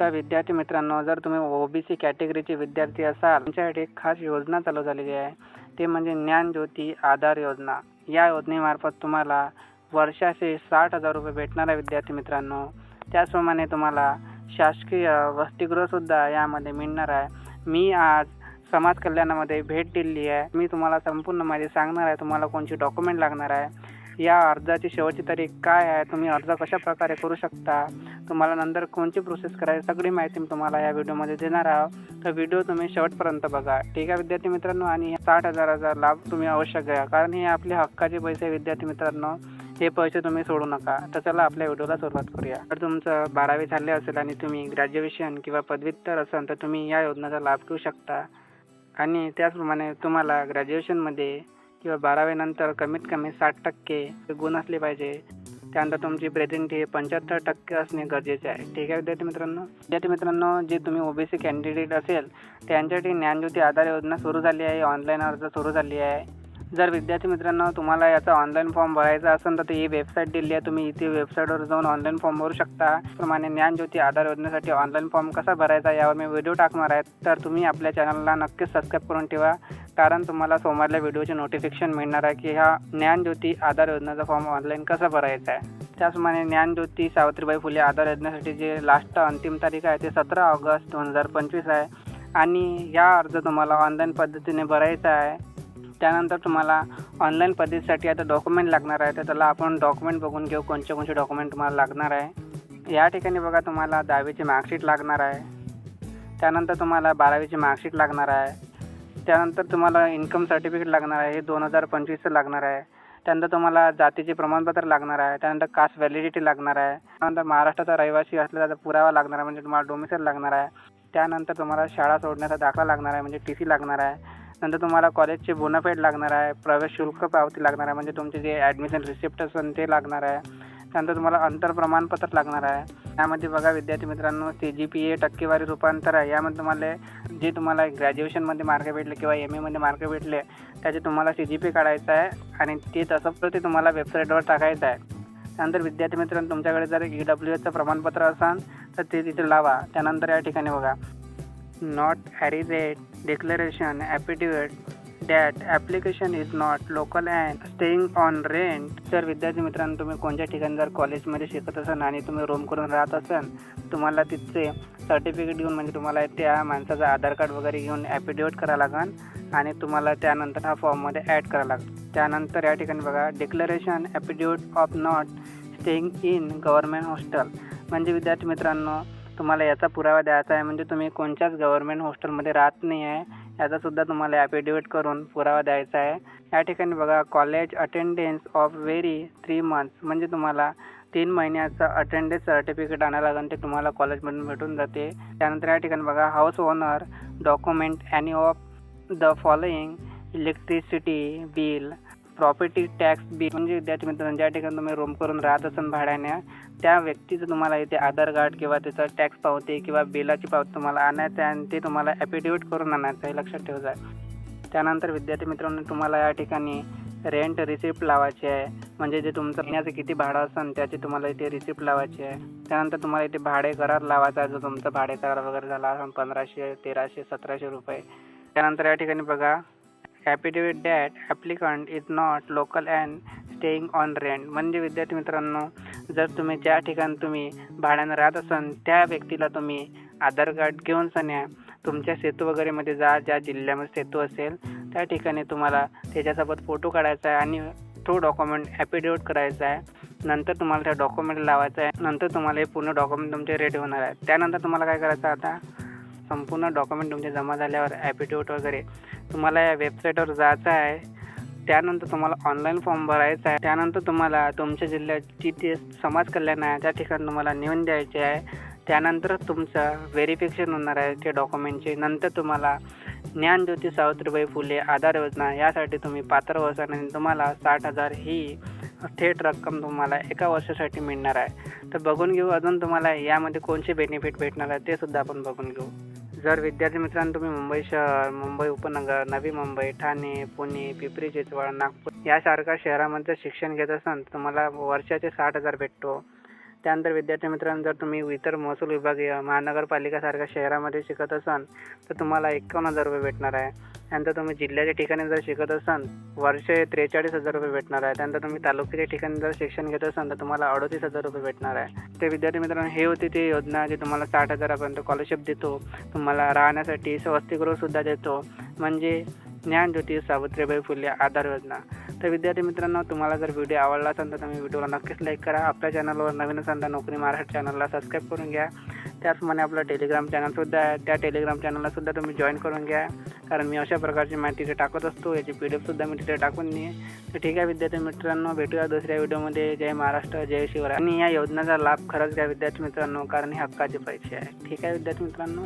तर विद्यार्थी मित्रांनो जर तुम्ही ओबीसी कॅटेगरीचे विद्यार्थी असाल तुमच्यासाठी एक खास योजना चालू झालेली आहे. ते म्हणजे ज्ञानज्योती आधार योजना. या योजनेमार्फत तुम्हाला वर्षाचे साठ हजार रुपये भेटणार आहे विद्यार्थी मित्रांनो. त्याचप्रमाणे तुम्हाला शासकीय वसतिगृहसुद्धा यामध्ये मिळणार आहे. मी आज समाज कल्याणामध्ये भेट दिली आहे. मी तुम्हाला संपूर्ण माहिती सांगणार आहे. तुम्हाला कोणची डॉक्युमेंट लागणार आहे. या अर्जाची शेवटची तारीख काय आहे? तुम्ही अर्ज कशा प्रकारे करू शकता? तुम्हाला नंतर कोणची प्रोसेस करायची? सगळी माहिती मी तुम्हाला या व्हिडिओमध्ये देणार आहोत. तर व्हिडिओ तुम्ही शेवटपर्यंत बघा. ठीक आहे विद्यार्थी मित्रांनो? आणि साठ हजाराचा लाभ तुम्ही अवश्य घ्या. कारण हे आपले हक्काचे पैसे विद्यार्थी मित्रांनो. हे पैसे तुम्ही सोडू नका. तर चला आपल्या व्हिडिओला सुरुवात करूया. तर तुमचं बारावी झाले असेल आणि तुम्ही ग्रॅज्युएशन किंवा पदव्युत्तर असाल तर तुम्ही या योजनेचा लाभ घेऊ शकता. आणि त्याचप्रमाणे तुम्हाला ग्रॅज्युएशनमध्ये किंवा बारावीनंतर कमीत कमी साठ टक्के गुण असले पाहिजे. त्यानंतर तुमची प्रेझेंट हे पंच्याहत्तर टक्के असणे गरजेचे आहे. ठीक आहे विद्यार्थी मित्रांनो? विद्यार्थी मित्रांनो जे तुम्ही ओबीसी कॅन्डिडेट असेल त्यांच्यासाठी ज्ञानज्योती आधार योजना सुरू झाली आहे. ऑनलाईन अर्ज सुरू झाली आहे. जर विद्यार्थी मित्रांनो तुम्हाला याचा ऑनलाईन फॉर्म भरायचा असेल तर ही वेबसाईट दिली आहे. तुम्ही इथे वेबसाईटवर जाऊन ऑनलाईन फॉर्म भरू शकता. त्याप्रमाणे ज्ञानज्योती आधार योजनेसाठी ऑनलाईन फॉर्म कसा भरायचा यावर मी व्हिडिओ टाकणार आहे. तर तुम्ही आपल्या चॅनलला नक्कीच सबस्क्राईब करून ठेवा. कारण तुम्हाला सोमवारला व्हिडिओचे नोटिफिकेशन मिळणार आहे की हा ज्ञानज्योती आधार योजनेचा फॉर्म ऑनलाईन कसा भरायचा आहे. त्याचप्रमाणे ज्ञानज्योती सावित्रीबाई फुले आधार योजनेसाठी जे लास्ट अंतिम तारीख आहे ते सतरा ऑगस्ट दोन हजार पंचवीस आहे. आणि या अर्ज तुम्हाला ऑनलाईन पद्धतीने भरायचा आहे. त्यानंतर तुम्हाला ऑनलाईन पद्धतीसाठी आता डॉक्युमेंट लागणार आहे. तर त्याला आपण डॉक्युमेंट बघून घेऊ कोणते कोणते डॉक्युमेंट तुम्हाला लागणार आहे. या ठिकाणी बघा तुम्हाला दहावीची मार्कशीट लागणार आहे. त्यानंतर तुम्हाला बारावीची मार्कशीट लागणार आहे. त्यानंतर तुम्हाला इन्कम सर्टिफिकेट लागणार आहे हे दोन हजार पंचवीसचं लागणार आहे. त्यानंतर तुम्हाला जातीचे प्रमाणपत्र लागणार आहे. त्यानंतर कास्ट व्हॅलिडिटी लागणार आहे. त्यानंतर महाराष्ट्राचा रहिवासी असलेला पुरावा लागणार आहे म्हणजे तुम्हाला डोमिसाईल लागणार आहे. त्यानंतर तुम्हाला शाळा सोडण्याचा दाखला लागणार आहे म्हणजे टी सी लागणार आहे. नंतर तुम्हाला कॉलेजचे बोनाफाईड लागणार आहे प्रवेश शुल्क पावती लागणार आहे म्हणजे तुमचे जे ॲडमिशन रिसिप्ट असेल ते लागणार आहे. त्यानंतर तुम्हाला अंतर प्रमाणपत्र लागणार आहे. यामध्ये बघा विद्यार्थी मित्रांनो सी जी पी ए टक्केवारी रूपांतर आहे. यामध्ये तुम्हाला जे तुम्हाला ग्रॅज्युएशनमध्ये मार्क भेटले किंवा एम एमध्ये मार्क भेटले त्याचे तुम्हाला सी जी पी काढायचं आहे आणि ते तसं ते तुम्हाला वेबसाईटवर टाकायचं आहे. त्यानंतर विद्यार्थी मित्रांनो तुमच्याकडे जर ई डब्ल्यू एचं प्रमाणपत्र असाल तर ते तिथे लावा. त्यानंतर या ठिकाणी बघा. Not ॲरिजेट declaration affidavit that application is not local and staying on rent जर विद्यार्थी मित्रांनो तुम्ही कोणत्या ठिकाणी जर कॉलेजमध्ये शिकत असाल आणि तुम्ही रूम करून राहत असाल तुम्हाला तिथचे सर्टिफिकेट घेऊन म्हणजे तुम्हाला त्या माणसाचं आधार कार्ड वगैरे घेऊन ॲफिडेविट करावं लागेल आणि तुम्हाला त्यानंतर हा फॉर्ममध्ये ॲड करावं लागेल त्यानंतर या ठिकाणी बघा declaration affidavit of not staying in government hostel म्हणजे विद्यार्थी मित्रांनो तुम्हाला याचा पुरावा द्यायचा आहे. म्हणजे तुम्ही कोणत्याच गव्हर्मेंट हॉस्टेलमध्ये राहत नाही आहे. याचासुद्धा तुम्हाला ॲफिडेविट करून पुरावा द्यायचा आहे. या ठिकाणी बघा college attendance of very three months म्हणजे तुम्हाला तीन महिन्याचं अटेंडन्स सर्टिफिकेट आणायला लागेल ते तुम्हाला कॉलेजमधून भेटून जाते. त्यानंतर या ठिकाणी बघा house owner document any of the following electricity bill property tax bill म्हणजे विद्यार्थी मित्रांनो ज्या ठिकाणी तुम्ही रूम करून राहत असाल भाड्याने त्या व्यक्तीचं तुम्हाला इथे आधार कार्ड किंवा त्याचा टॅक्स पावती किंवा बिलाची पावती तुम्हाला आणायचं आहे आणि ते तुम्हाला ॲफिडेविट करून आणायचं आहे लक्षात ठेवजा त्यानंतर विद्यार्थी मित्रांनो तुम्हाला या ठिकाणी रेंट रिसिप्ट लावायची आहे. म्हणजे जे तुमचं महिन्याचं किती भाडं असेल त्याची तुम्हाला इथे रिसिप्ट लावायची आहे. त्यानंतर तुम्हाला इथे भाडे करार लावायचा आहे जो तुमचा भाडे करार वगैरे झाला असं पंधराशे तेराशे सतराशे रुपये. त्यानंतर या ठिकाणी बघा affidavit that applicant is not local and staying on rent म्हणजे विद्यार्थी मित्रांनो जर तुम्ही ज्या ठिकाणी तुम्ही भाड्यानं राहत असाल त्या व्यक्तीला तुम्ही आधार कार्ड घेऊन सन्या तुमच्या सेतू वगैरेमध्ये जा ज्या जिल्ह्यामध्ये सेतू असेल त्या ठिकाणी तुम्हाला त्याच्यासोबत फोटो काढायचा आहे आणि तो डॉक्युमेंट ॲफिडेविट करायचा आहे. नंतर तुम्हाला त्या डॉक्युमेंट लावायचं आहे. नंतर तुम्हाला हे पूर्ण डॉक्युमेंट तुमचे रेडी होणार आहे. त्यानंतर तुम्हाला काय करायचं आता? संपूर्ण डॉक्युमेंट तुमचे जमा झाल्यावर ॲफिडेविट वगैरे. तुम्हाला या वेबसाईटवर जायचं आहे त्यानंतर तुम्हाला ऑनलाईन फॉर्म भरायचा आहे त्यानंतर तुम्हाला तुमच्या जिल्ह्याची ते समाज कल्याण आहे त्या ठिकाणी तुम्हाला नेऊन द्यायचे आहे त्यानंतर तुमचं व्हेरिफिकेशन होणार आहे ते डॉक्युमेंटचे नंतर तुम्हाला ज्ञानज्योती सावित्रीबाई फुले आधार योजना यासाठी तुम्ही पात्र व्हाल आणि तुम्हाला साठ हजार ही थेट रक्कम तुम्हाला एका वर्षासाठी मिळणार आहे. तर बघून घेऊ अजून तुम्हाला यामध्ये कोणते बेनिफिट भेटणार आहे ते सुद्धा आपण बघून घेऊ. जर विद्यार्थी मित्रांनो तुम्ही मुंबई शहर मुंबई उपनगर नवी मुंबई ठाणे पुणे पिंपरी चिंचवड नागपूर यासारख्या शहरामध्ये शिक्षण घेत असाल तर तुम्हाला वर्षाचे साठ हजार भेटतो. त्यानंतर विद्यार्थी मित्रांनो जर तुम्ही इतर महसूल विभागीय महानगरपालिकासारख्या शहरामध्ये शिकत असाल तर तुम्हाला एकावन्न हजार रुपये भेटणार आहे. त्यानंतर तुम्ही जिल्ह्याच्या ठिकाणी जर शिकत असाल वर्ष त्रेचाळीस हजार रुपये भेटणार आहे. त्यानंतर तुम्ही तालुक्याच्या ठिकाणी जर शिक्षण घेत असाल तर तुम्हाला अडतीस हजार रुपये भेटणार आहे. ते विद्यार्थी मित्रांनो हे होती ती योजना जी तुम्हाला साठ हजारापर्यंत स्कॉलरशिप देतो. तुम्हाला राहण्यासाठी स्वस्तिगृहसुद्धा देतो. म्हणजे ज्ञानज्योती सावित्रीबाई फुले आधार योजना. तर विद्यार्थी मित्रांनो तुम्हाला जर व्हिडिओ आवडला असेल तर तुम्ही व्हिडिओला नक्कीच लाईक करा. आपल्या चॅनलवर नवीन असाल तर नोकरी महाराष्ट्र चॅनलला सबस्क्राईब करून घ्या. त्याचप्रमाणे आपलं टेलिग्राम चॅनलसुद्धा आहे. त्या टेलिग्राम चॅनललासुद्धा तुम्ही जॉईन करून घ्या. कारण मी अशा प्रकारची माहिती तिथे टाकत असतो. याची पी डी एफसुद्धा मी तिथे टाकून देईन. तर ठीक आहे विद्यार्थी मित्रांनो भेटूया दुसऱ्या व्हिडिओमध्ये जय महाराष्ट्र जय शिवराय. आणि या योजनेचा लाभ खरंच घ्या विद्यार्थी मित्रांनो कारण हे हक्काचे पैसे आहे. ठीक आहे विद्यार्थी मित्रांनो?